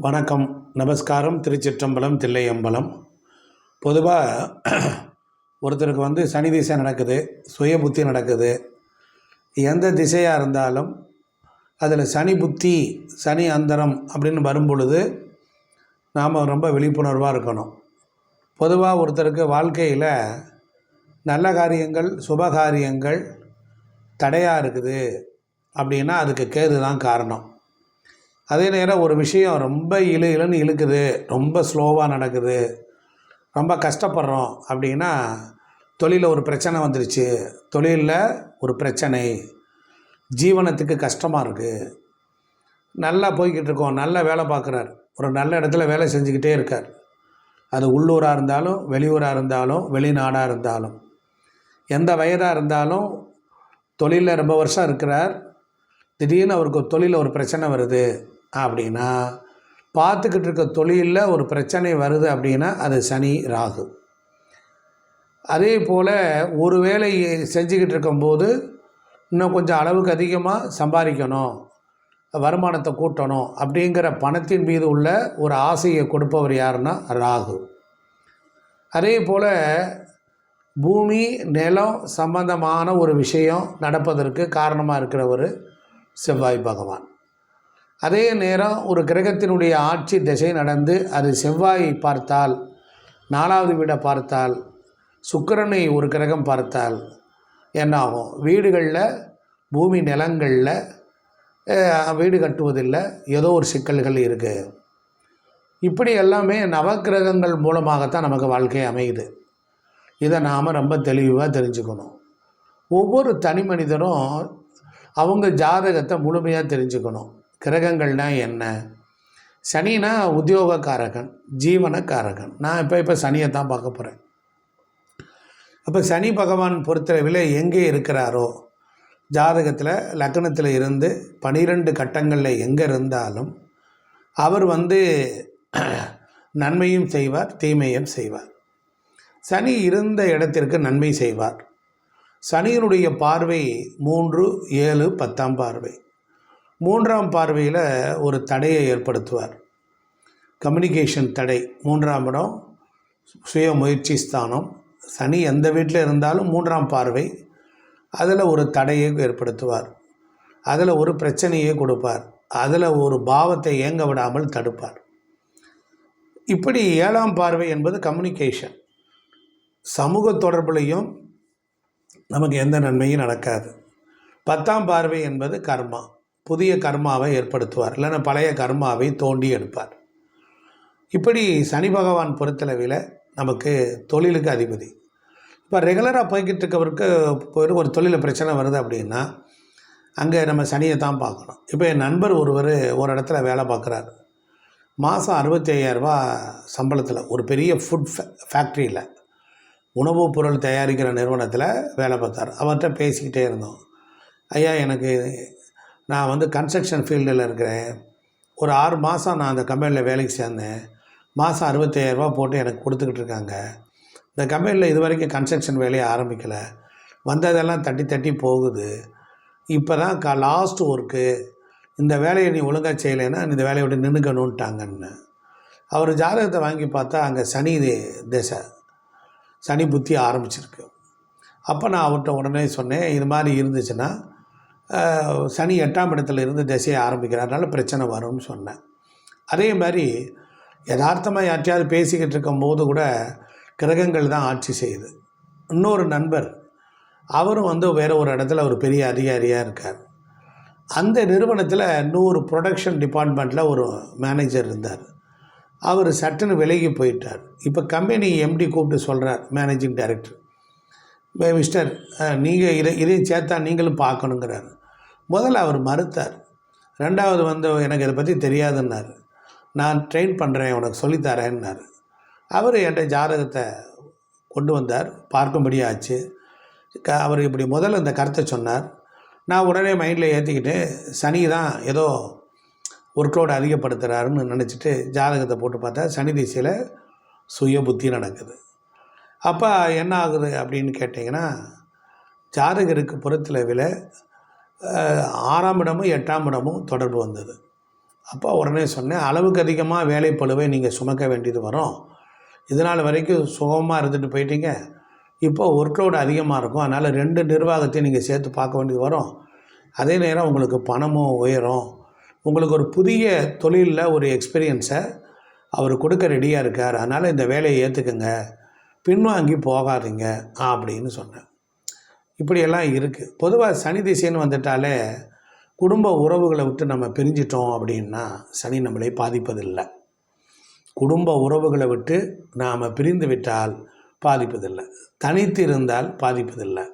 வணக்கம். நமஸ்காரம். திருச்சிற்றம்பலம் தில்லையம்பலம். பொதுவாக ஒருத்தருக்கு வந்து சனி திசை நடக்குது சுய புத்தி நடக்குது. எந்த திசையாக இருந்தாலும் அதில் சனி புத்தி சனி அந்தரம் அப்படின்னு வரும்பொழுது நாம் ரொம்ப விழிப்புணர்வாக இருக்கணும். பொதுவாக ஒருத்தருக்கு வாழ்க்கையில் நல்ல காரியங்கள் சுப காரியங்கள் தடையாக இருக்குது அப்படின்னா அதுக்கு கேது தான் காரணம். அதே நேரம் ஒரு விஷயம் ரொம்ப இழு இழுன்னு இழுக்குது. ரொம்ப ஸ்லோவாக நடக்குது. ரொம்ப கஷ்டப்படுறோம் அப்படின்னா தொழிலில் ஒரு பிரச்சனை வந்துருச்சு. தொழிலில் ஒரு பிரச்சனை. ஜீவனத்துக்கு கஷ்டமாக இருக்குது நல்லா போய்கிட்டு இருக்கோம். நல்ல வேலை பார்க்குறார். ஒரு நல்ல இடத்துல வேலை செஞ்சுக்கிட்டே இருக்கார். அது உள்ளூராக இருந்தாலும் வெளியூராக இருந்தாலும் வெளிநாடாக இருந்தாலும். எந்த வயதாக இருந்தாலும் தொழிலில் ரொம்ப வருஷம் இருக்கிறார். திடீர்னு அவருக்கு தொழிலில் ஒரு பிரச்சனை வருது. அப்படின்னா பார்த்துக்கிட்டு இருக்க தொழிலில் ஒரு பிரச்சனை வருது அப்படின்னா அது சனி ராகு. அதே போல் ஒரு வேலை செஞ்சுக்கிட்டு இருக்கும்போது இன்னும் கொஞ்சம் அளவுக்கு அதிகமாக சம்பாதிக்கணும் வருமானத்தை கூட்டணும் அப்படிங்கிற பணத்தின் மீது உள்ள ஒரு ஆசையை கொடுப்பவர் யாருன்னா ராகு. அதே போல் பூமி நிலம் சம்பந்தமான ஒரு விஷயம் நடப்பதற்கு காரணமாக இருக்கிறவர் செவ்வாய் பகவான். அதே நேரம் ஒரு கிரகத்தினுடைய ஆட்சி திசை நடந்து அது செவ்வாயை பார்த்தால் நாலாவது வீடை பார்த்தால் சுக்கிரனை ஒரு கிரகம் பார்த்தால் என்னாகும்? வீடுகளில் பூமி நிலங்களில் வீடு கட்டுவதில்லை ஏதோ ஒரு சிக்கல்கள் இருக்குது இப்படி எல்லாமே நவக்கிரகங்கள் மூலமாகத்தான் நமக்கு வாழ்க்கை அமையுது. இதை நாம் ரொம்ப தெளிவாக தெரிஞ்சுக்கணும். ஒவ்வொரு தனி மனிதரும் அவங்க ஜாதகத்தை முழுமையாக தெரிஞ்சுக்கணும். கிரகங்கள்னால் என்ன? சனினா உத்தியோகக்காரகன் ஜீவனக்காரகன். நான் இப்போ இப்போ சனியை தான் பார்க்க போகிறேன் அப்போ சனி பகவான் பொறுத்தளவில் எங்கே இருக்கிறாரோ ஜாதகத்தில் லக்னத்தில் இருந்து பனிரெண்டு கட்டங்களில் எங்கே இருந்தாலும் அவர் வந்து நன்மையும் செய்வார் தீமையும் செய்வார். சனி இருந்த இடத்திற்கு நன்மை செய்வார். சனியினுடைய பார்வை மூன்று ஏழு பத்தாம் பார்வை. மூன்றாம் பார்வையில் ஒரு தடையை ஏற்படுத்துவார். கம்யூனிகேஷன் தடை மூன்றாம் இடம் சுய முயற்சி ஸ்தானம். சனி எந்த வீட்டில் இருந்தாலும் மூன்றாம் பார்வை. அதில் ஒரு தடையை ஏற்படுத்துவார். அதில் ஒரு பிரச்சனையை கொடுப்பார். அதில் ஒரு பாவத்தை இயங்க விடாமல் தடுப்பார். இப்படி ஏழாம் பார்வை என்பது கம்யூனிகேஷன். சமூக தொடர்புலையும் நமக்கு எந்த நன்மையும் நடக்காது. பத்தாம் பார்வை என்பது கர்மா. புதிய கர்மாவை ஏற்படுத்துவார். இல்லைன்னா பழைய கர்மாவை தோண்டி எடுப்பார். இப்படி சனி பகவான் பொறுத்தளவில் நமக்கு தொழிலுக்கு அதிபதி. இப்போ ரெகுலராக போய்கிட்டு இருக்கவருக்கு போயிட்டு ஒரு தொழிலில் பிரச்சனை வருது அப்படின்னா அங்கே நம்ம சனியை தான் பார்க்கணும். இப்போ என் நண்பர் ஒருவர் ஒரு இடத்துல வேலை பார்க்குறாரு. மாதம் அறுபத்தி ஐயாயிரரூபா சம்பளத்தில் ஒரு பெரிய ஃபுட் ஃபேக்ட்ரியில் உணவுப் பொருள் தயாரிக்கிற நிறுவனத்தில் வேலை பார்த்தார். அவர்கிட்ட பேசிக்கிட்டே இருந்தோம். ஐயா எனக்கு நான் வந்து கன்ஸ்ட்ரக்ஷன் ஃபீல்டில் இருக்கிறேன். ஒரு ஆறு மாதம் நான் அந்த கம்பெனியில் வேலைக்கு சேர்ந்தேன். மாதம் அறுபத்தையாயிரரூபா போட்டு எனக்கு கொடுத்துக்கிட்டு இருக்காங்க. இந்த கம்பெனியில் இது வரைக்கும் கன்ஸ்ட்ரக்ஷன் வேலையை ஆரம்பிக்கலை. வந்ததெல்லாம் தட்டி தட்டி போகுது. இப்போ தான் க லாஸ்ட் ஒர்க்கு இந்த வேலையை நீ ஒழுங்காக செய்யலைன்னா இந்த வேலையை விட்டு நின்றுக்கணுன்ட்டாங்கன்னு அவர் ஜாதகத்தை வாங்கி பார்த்தா அங்கே சனி தி- திசை சனி புத்தி ஆரம்பிச்சிருக்கு. அப்போ நான் அவர்கிட்ட உடனே சொன்னேன் இது மாதிரி இருந்துச்சுன்னா சனி எட்டாம் இடத்துல இருந்து திசையை ஆரம்பிக்கிறதுனால பிரச்சனை வரும்னு சொன்னேன். அதே மாதிரி யதார்த்தமாக யார்ட்டையாவது பேசிக்கிட்டு இருக்கும்போது கூட கிரகங்கள் தான் ஆட்சி செய்யுது. இன்னொரு நண்பர் அவரும் வந்து வேற ஒரு இடத்துல ஒரு பெரிய அதிகாரியாக இருக்கார். அந்த நிறுவனத்தில் இன்னொரு ப்ரொடக்ஷன் டிபார்ட்மெண்ட்டில் ஒரு மேனேஜர் இருந்தார். அவர் சட்டுன்னு விலகி போயிட்டார். இப்போ கம்பெனி எம்டி கூப்பிட்டு சொல்கிறார் மேனேஜிங் டைரக்டர் மிஸ்டர் நீங்கள் இதை இதையும் சேர்த்தா நீங்களும் பார்க்கணுங்கிறார். முதல்ல அவர் மறுத்தார். ரெண்டாவது வந்து எனக்கு இதை பற்றி தெரியாதுன்னார். நான் ட்ரெயின் பண்ணுறேன் உனக்கு சொல்லித்தரேன்னார் அவர் என்கிட்ட ஜாதகத்தை கொண்டு வந்தார். பார்க்கும்படி ஆச்சு. க அவர் இப்படி முதல்ல இந்த கருத்தை சொன்னார். நான் உடனே மைண்டில் ஏற்றிக்கிட்டு சனி தான் ஏதோ ஒர்க்லோடு அதிகப்படுத்துகிறாருன்னு நினச்சிட்டு ஜாதகத்தை போட்டு பார்த்தா சனி திசையில் சுய புத்தி நடக்குது. அப்போ என்ன ஆகுது அப்படின்னு கேட்டிங்கன்னா ஜாதகருக்கு பொறுத்தளவில் ஆறாம் இடமும் எட்டாம் இடமும் தொடர்பு வந்தது. அப்போ உடனே சொன்னேன் அளவுக்கு அதிகமாக வேலைப்பளுவை நீங்கள் சுமக்க வேண்டியது வரும். இதனால் வரைக்கும் சுகமாக இருந்துட்டு போயிட்டீங்க. இப்போ ஒர்க்லோடு அதிகமாக இருக்கும். அதனால் ரெண்டு நிர்வாகத்தையும் நீங்கள் சேர்த்து பார்க்க வேண்டியது வரும். அதே நேரம் உங்களுக்கு பணமும் உயரும். உங்களுக்கு ஒரு புதிய தொழிலில் ஒரு எக்ஸ்பீரியன்ஸை அவர் கொடுக்க ரெடியாக இருக்கார். அதனால் இந்த வேலையை ஏற்றுக்குங்க பின்வாங்கி போகாதீங்க. அப்படின்னு சொன்னேன். இப்படியெல்லாம் இருக்குது பொதுவாக சனி திசைன்னு வந்துட்டாலே குடும்ப உறவுகளை விட்டு நம்ம பிரிஞ்சிட்டோம் அப்படின்னா சனி நம்மளை பாதிப்பதில்லை. குடும்ப உறவுகளை விட்டு நாம் பிரிந்து விட்டால் பாதிப்பதில்லை. தனித்து இருந்தால் பாதிப்பதில்லை.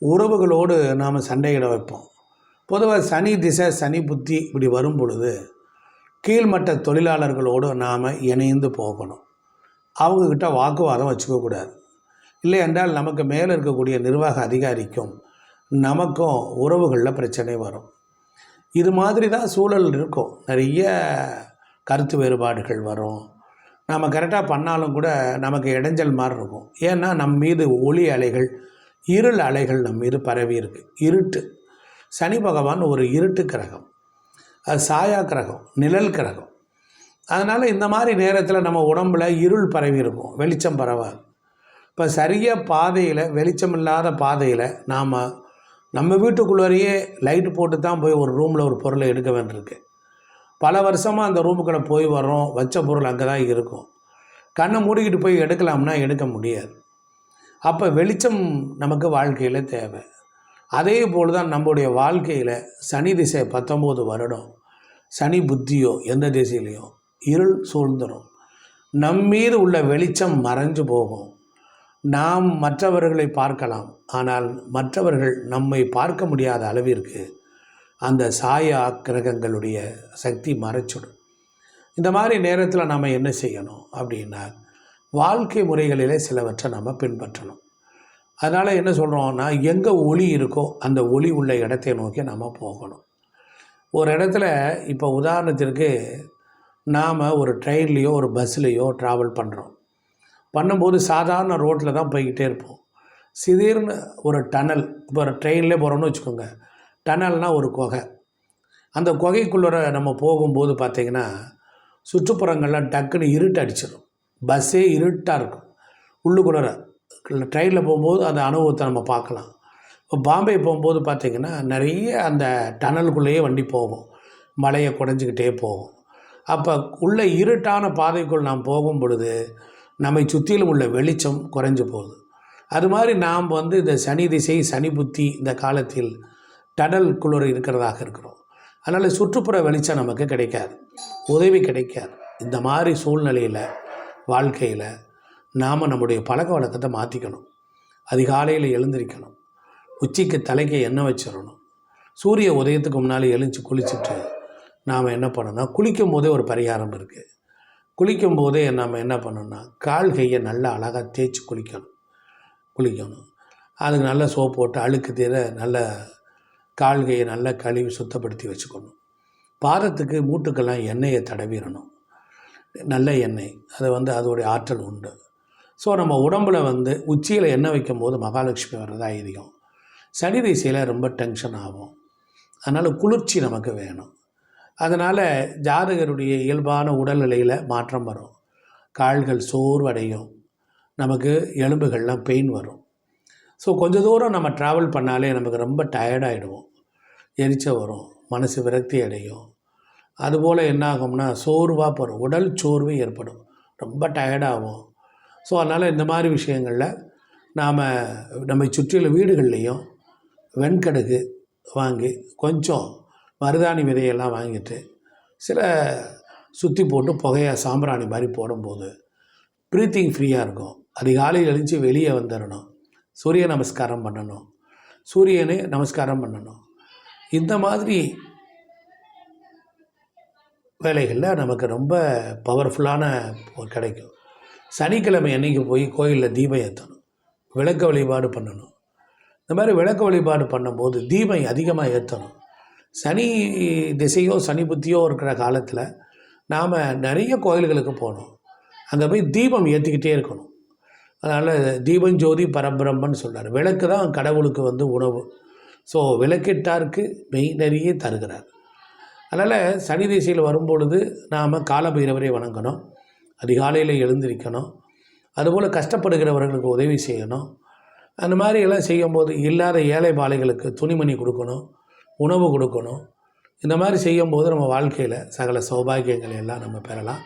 உறவுகளோடு நாம் சண்டையிட வைப்போம். பொதுவாக சனி திசை சனி புத்தி இப்படி வரும் பொழுது கீழ்மட்ட தொழிலாளர்களோடு நாம் இணைந்து போகணும். அவங்கக்கிட்ட வாக்குவாதம் வச்சுக்கக்கூடாது. இல்லை என்றால் நமக்கு மேலே இருக்கக்கூடிய நிர்வாக அதிகாரிக்கும் நமக்கும் உறவுகளில் பிரச்சனை வரும். இது மாதிரி தான் சூழல் இருக்கும். நிறைய கருத்து வேறுபாடுகள் வரும். நாம் கரெக்டாக பண்ணாலும் கூட நமக்கு இடைஞ்சல் மாதிரி இருக்கும். ஏன்னா நம் மீது ஒளி அலைகள் இருள் அலைகள் நம் மீது பரவி இருக்கு. இருட்டு. சனி பகவான் ஒரு இருட்டு கிரகம். அது சாயா கிரகம் நிழல் கிரகம். அதனால் இந்த மாதிரி நேரத்தில் நம்ம உடம்புல இருள் பரவி இருக்கும். வெளிச்சம் பரவாது. இப்போ சரியாக பாதையில் வெளிச்சம் இல்லாத பாதையில் நாம் நம்ம வீட்டுக்குள்ளேயே லைட்டு போட்டு தான் போய் ஒரு ரூமில் ஒரு பொருளை எடுக்க வேண்டியிருக்கு. பல வருஷமாக அந்த ரூமுக்குள்ளே போய் வரோம் வச்ச பொருள் அங்கே தான் இருக்கும். கண்ணை மூடிக்கிட்டு போய் எடுக்கலாம்னா எடுக்க முடியாது. அப்போ வெளிச்சம் நமக்கு வாழ்க்கையில் தேவை. அதே போல் தான் நம்முடைய வாழ்க்கையில் சனி திசை பத்தொம்போது வருடம். சனி புத்தியோ எந்த திசையிலையோ இருள் சூழ்ந்துடும் நம்மீது உள்ள வெளிச்சம் மறைஞ்சு போகும். நாம் மற்றவர்களை பார்க்கலாம். ஆனால் மற்றவர்கள் நம்மை பார்க்க முடியாத அளவிற்கு அந்த சாயா கிரகங்களுடைய சக்தி மறைச்சிடும். இந்த மாதிரி நேரத்தில் நம்ம என்ன செய்யணும் அப்படின்னா வாழ்க்கை முறைகளிலே சிலவற்றை நம்ம பின்பற்றணும். அதனால் என்ன சொல்கிறோம்னா எங்கே ஒளி இருக்கோ அந்த ஒளி உள்ள இடத்தை நோக்கி நம்ம போகணும். ஒரு இடத்துல இப்போ உதாரணத்திற்கு நாம் ஒரு ட்ரெயின்லேயோ ஒரு பஸ்லேயோ ட்ராவல் பண்ணுறோம் பண்ணும்போது சாதாரண ரோட்டில் தான் போய்கிட்டே இருப்போம். சிதீர்னு ஒரு டனல் இப்போ ஒரு ட்ரெயின்லேயே போகிறோம்னு வச்சுக்கோங்க. டனல்னால் ஒரு குகை. அந்த குகைக்குள்ளே நம்ம போகும்போது பார்த்திங்கன்னா சுற்றுப்புறங்கள்லாம் டக்குன்னு இருட்டு அடிச்சிடும் பஸ்ஸே இருட்டாக இருக்கும். உள்ளுக்குள்ளே ட்ரெயினில் போகும்போது அந்த அனுபவத்தை நம்ம பார்க்கலாம். இப்போ பாம்பே போகும்போது பார்த்திங்கன்னா நிறைய அந்த டனலுக்குள்ளேயே வண்டி போகும். மலையை குடஞ்சிக்கிட்டே போகும். அப்போ உள்ள இருட்டான பாதைக்குள் நாம் போகும் பொழுது நம்மை சுற்றிலும் உள்ள வெளிச்சம் குறைஞ்சு போகுது. அது மாதிரி நாம் வந்து இந்த சனி திசை சனி புத்தி இந்த காலத்தில் டனல் குளிர் இருக்கிறதாக இருக்கிறோம். அதனால் சுற்றுப்புற வெளிச்சம் நமக்கு கிடைக்காது. உதவி கிடைக்காது. இந்த மாதிரி சூழ்நிலையில் வாழ்க்கையில் நாம் நம்முடைய பழக்க வழக்கத்தை மாற்றிக்கணும் அதிகாலையில் எழுந்திரிக்கணும். உச்சிக்கு தலைக்கு எண்ணெய் வச்சிடணும். சூரிய உதயத்துக்கு முன்னால் எழுந்து குளிச்சுட்டு நாம் என்ன பண்ணணும்னா குளிக்கும் போதே ஒரு பரிகாரம் இருக்குது குளிக்கும் போதே நம்ம என்ன பண்ணணும்னா கால் கையை நல்லா அழகாக தேய்ச்சி குளிக்கணும். குளிக்கணும். அதுக்கு நல்லா சோப் போட்டு அழுக்கு தீர நல்ல கால் கையை நல்லா கழுவி சுத்தப்படுத்தி வச்சுக்கணும். பாதத்துக்கு மூட்டுக்கெல்லாம் எண்ணெயை தடவிடணும். நல்ல எண்ணெய். அது வந்து அதோடைய ஆற்றல் உண்டு. ஸோ நம்ம உடம்பில் வந்து உச்சியில் எண்ணெய் வைக்கும் போது மகாலட்சுமி வர்றதா ஐதீகம். சனி திசையில் ரொம்ப டென்ஷன் ஆகும். அதனால் குளிர்ச்சி நமக்கு வேணும். அதனால் ஜாதகருடைய இயல்பான உடல்நிலையில் மாற்றம் வரும். கால்கள் சோர்வடையும். நமக்கு எலும்புகள்லாம் பெயின் வரும். ஸோ கொஞ்ச தூரம் நம்ம ட்ராவல் பண்ணாலே நமக்கு ரொம்ப டயர்டாகிடுவோம் எரிச்சல் வரும். மனசு விரக்தி அடையும். அதுபோல் என்ன ஆகும்னா சோர்வாக போகிறோம் உடல் சோர்வு ஏற்படும். ரொம்ப டயர்டாகும் ஸோ அதனால் இந்த மாதிரி விஷயங்களில் நாம் நம்மை சுற்றியுள்ள வீடுகள்லேயும் வெண்கடுகு வாங்கி கொஞ்சம் மருதாணி விதையெல்லாம் வாங்கிட்டு சில சுற்றி போட்டு புகையை சாம்பிராணி மாதிரி போடும்போது ப்ரீத்திங் ஃப்ரீயாக இருக்கும். அதிகாலையில் எழுந்து வெளியே வந்துடணும் சூரிய நமஸ்காரம் பண்ணணும். சூரியனை நமஸ்காரம் பண்ணணும். இந்த மாதிரி வேலைகளில் நமக்கு ரொம்ப பவர்ஃபுல்லான கிடைக்கும். சனிக்கிழமை அன்னைக்கு போய் கோயிலில் தீபம் ஏற்றணும் விளக்க வழிபாடு பண்ணணும். இந்த மாதிரி விளக்க வழிபாடு பண்ணும்போது தீபம் அதிகமாக ஏற்றணும் சனி திசையோ சனி புத்தியோ இருக்கிற காலத்தில் நாம் நிறைய கோயில்களுக்கு போகணும். அங்கே போய் தீபம் ஏற்றிக்கிட்டே இருக்கணும். அதனால் தீபம் ஜோதி பரபிரம்மன் சொல்கிறார் விளக்கு தான் கடவுளுக்கு வந்து உணவு. ஸோ விளக்கிட்டாருக்கு மெய் நிறைய தருகிறார். அதனால் சனி திசையில் வரும்பொழுது நாம் காலபைரவரை வணங்கணும். அதிகாலையில் எழுந்திருக்கணும். அதுபோல் கஷ்டப்படுகிறவர்களுக்கு உதவி செய்யணும். அந்த மாதிரி எல்லாம் செய்யும்போது இல்லாத ஏழை பாலைகளுக்கு துணிமணி கொடுக்கணும். உணவு கொடுக்கணும். இந்த மாதிரி செய்யும்போது நம்ம வாழ்க்கையில் சகல சௌபாகியங்களை எல்லாம் நம்ம பெறலாம்.